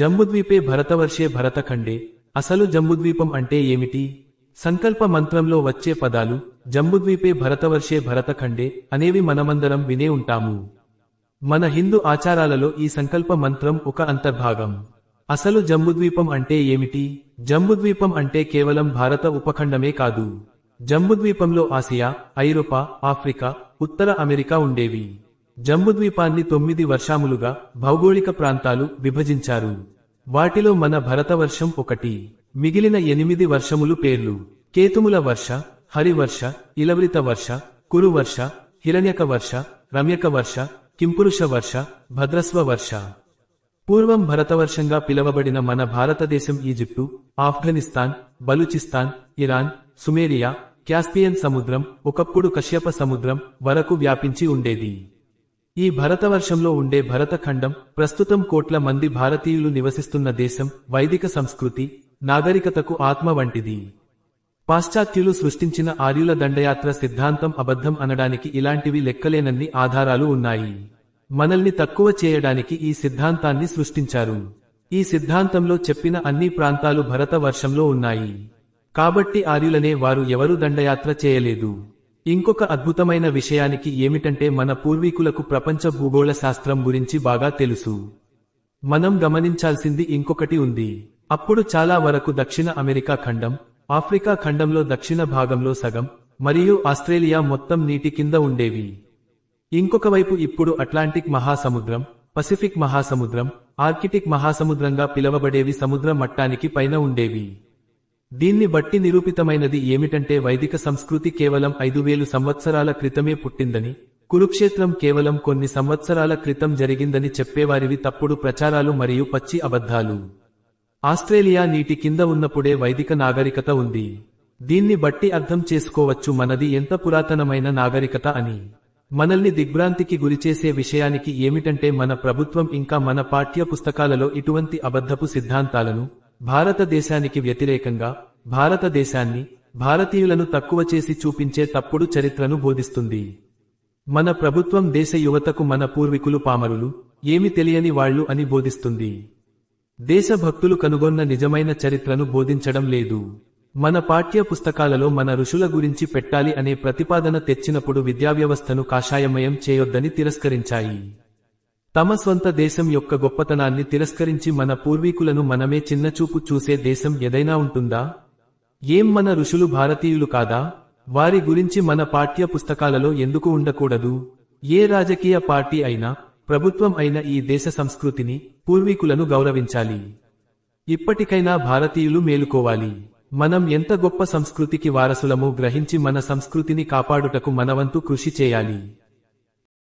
జంబుద్వీపే భరతవర్షే భరతఖండే. అసలు జంబుద్వీపం అంటే ఏమిటి? సంకల్ప మంత్రంలో వచ్చే పదాలు జంబుద్వీపే భరతవర్షే భరతఖండే అనేవి మనమందరం వినే ఉంటాము. మన హిందూ ఆచారాలలో ఈ సంకల్ప మంత్రం ఒక అంతర్భాగం. అసలు జంబుద్వీపం అంటే ఏమిటి? జంబుద్వీపం అంటే కేవలం భారత ఉపఖండమే కాదు. జంబుద్వీపంలో ఆసియా ఐరోపా ఆఫ్రికా ఉత్తర అమెరికా ఉండేవి. జంబుద్వీపాన్ని తొమ్మిది వర్షాములుగా భౌగోళిక ప్రాంతాలు విభజించారు. వాటిలో మన భరతవర్షం ఒకటి. మిగిలిన ఎనిమిది వర్షములు పేర్లు. కేతుముల వర్ష హరివర్ష ఇలవృత వర్ష కురువర్ష హిరణ్యక వర్ష రమ్యక వర్ష కింపురుష వర్ష భద్రస్వ వర్ష. పూర్వం భరతవర్షంగా పిలవబడిన మన భారతదేశం Egypt Afghanistan Balochistan Iran Sumeria Caspian సముద్రం ఒకప్పుడు కశ్యప సముద్రం వరకు వ్యాపించి ఉండేది. ఈ భరతవర్షంలో ఉండే భరతఖండం ప్రస్తుతం కోట్ల మంది భారతీయులు నివసిస్తున్న దేశం వైదిక సంస్కృతి నాగరికతకు ఆత్మ వంటిది. పాశ్చాత్యులు సృష్టించిన ఆర్యుల దండయాత్ర సిద్ధాంతం అబద్ధం అనడానికి ఇలాంటివి లెక్కలేనన్ని ఆధారాలు ఉన్నాయి. మనల్ని తక్కువ చేయడానికి ఈ సిద్ధాంతాన్ని సృష్టించారు. ఈ సిద్ధాంతంలో చెప్పిన అన్ని ప్రాంతాలు భరత వర్షంలో ఉన్నాయి. కాబట్టి ఆర్యులనే వారు ఎవరు దండయాత్ర చేయలేదు. ఇంకొక అద్భుతమైన విషయానికి ఏమిటంటే మన పూర్వీకులకు ప్రపంచ భూగోళ శాస్త్రం గురించి బాగా తెలుసు. మనం గమనించాల్సింది ఇంకొకటి ఉంది. అప్పుడు చాలా వరకు దక్షిణ అమెరికా ఖండం ఆఫ్రికా ఖండంలో దక్షిణ భాగంలో సగం మరియు ఆస్ట్రేలియా మొత్తం నీటి కింద ఉండేవి. ఇంకొక వైపు ఇప్పుడు అట్లాంటిక్ మహాసముద్రం పసిఫిక్ మహాసముద్రం ఆర్కిటిక్ మహాసముద్రంగా పిలవబడేవి సముద్ర మట్టానికి పైన ఉండేవి. దీన్ని బట్టి నిరూపితమైనది ఏమిటంటే వైదిక సంస్కృతి కేవలం ఐదు వేలు సంవత్సరాల క్రితమే పుట్టిందని కురుక్షేత్రం కేవలం కొన్ని సంవత్సరాల క్రితం జరిగిందని చెప్పేవారివి తప్పుడు ప్రచారాలు మరియు పచ్చి అబద్ధాలు. ఆస్ట్రేలియా నీటి కింద ఉన్నప్పుడే వైదిక నాగరికత ఉంది. దీన్ని బట్టి అర్థం చేసుకోవచ్చు మనది ఎంత పురాతనమైన నాగరికత అని. మనల్ని దిగ్భ్రాంతికి గురిచేసే విషయానికి ఏమిటంటే మన ప్రభుత్వం ఇంకా మన పాఠ్య పుస్తకాలలో ఇటువంటి అబద్ధపు సిద్ధాంతాలను భారతదేశానికి వ్యతిరేకంగా భారతదేశాన్ని భారతీయులను తక్కువ చేసి చూపించే తప్పుడు చరిత్రను బోధిస్తుంది. మన ప్రభుత్వం దేశ యువతకు మన పూర్వీకులు పామరులు ఏమి తెలియని వాళ్ళు అని బోధిస్తుంది. దేశభక్తులు కనుగొన్న నిజమైన చరిత్రను బోధించడం లేదు. మన పాఠ్య పుస్తకాలలో మన ఋషుల గురించి పెట్టాలి అనే ప్రతిపాదన తెచ్చినప్పుడు విద్యావ్యవస్థను కాషాయమయం చేయొద్దని తిరస్కరించాయి. తమ స్వంత దేశం యొక్క గొప్పతనాన్ని తిరస్కరించి మన పూర్వీకులను మనమే చిన్నచూపు చూసే దేశం ఏదైనా ఉంటుందా? ఏం మన ఋషులు భారతీయులు కాదా? వారి గురించి మన పాఠ్య పుస్తకాలలో ఎందుకు ఉండకూడదు? ఏ రాజకీయ పార్టీ అయినా ప్రభుత్వం అయిన ఈ దేశ సంస్కృతిని పూర్వీకులను గౌరవించాలి. ఇప్పటికైనా భారతీయులు మేలుకోవాలి. మనం ఎంత గొప్ప సంస్కృతికి వారసులమో గ్రహించి మన సంస్కృతిని కాపాడుటకు మనవంతు కృషి చేయాలి.